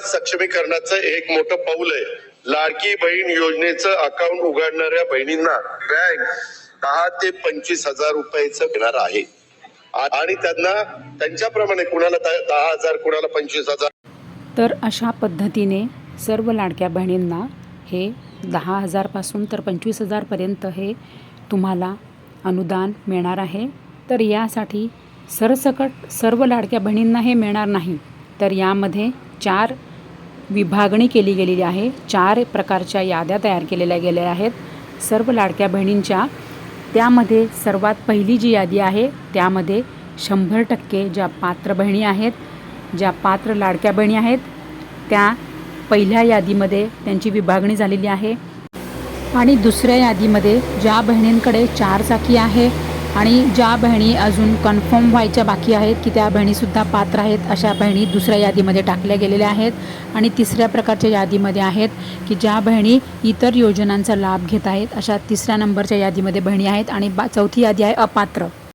सक्षमीकरणाचं एक मोठं पाऊल आहे. लाडकी बहीण योजनेचं अकाउंट उघडणाऱ्या बहिणींना बँक दहा ते पंचवीस हजार रुपयाचं देणार आहे. आणि त्यांना त्यांच्याप्रमाणे कुणाला द- दहा हजार कुणाला पंचवीस हजार. तर अशा पद्धतीने सर्व लाडक्या बहिणींना हे दहा हजारपासून तर पंचवीस हजारपर्यंत हे तुम्हाला अनुदान मिळणार आहे. तर यासाठी सरसकट सर्व लाडक्या बहिणींना हे मिळणार नाही. तर यामध्ये चार विभागणी केली गेलेली आहे. चार प्रकारच्या याद्या तयार केलेल्या गेल्या आहेत. सर्व लाडक्या बहिणींच्या त्यामध्ये सर्वात पहिली जी यादी आहे त्यामध्ये शंभर टक्के ज्या पात्र बहिणी आहेत ज्या पात्र लाडक्या बहिणी आहेत त्या पहिल्या यादीमध्ये त्यांची विभागणी झालेली आहे. आणि दुसऱ्या यादीमध्ये ज्या बहिणींकडे चार चाकी आहे आणि ज्या बहिणी अजून कन्फर्म व्हायच्या बाकी आहेत की त्या बहिणीसुद्धा पात्र आहेत अशा बहिणी दुसऱ्या यादीमध्ये टाकल्या गेलेल्या आहेत. आणि तिसऱ्या प्रकारच्या यादीमध्ये आहेत की ज्या बहिणी इतर योजनांचा लाभ घेत आहेत अशा तिसऱ्या नंबरच्या यादीमध्ये बहिणी आहेत. आणि बा चौथी यादी आहे अपात्र.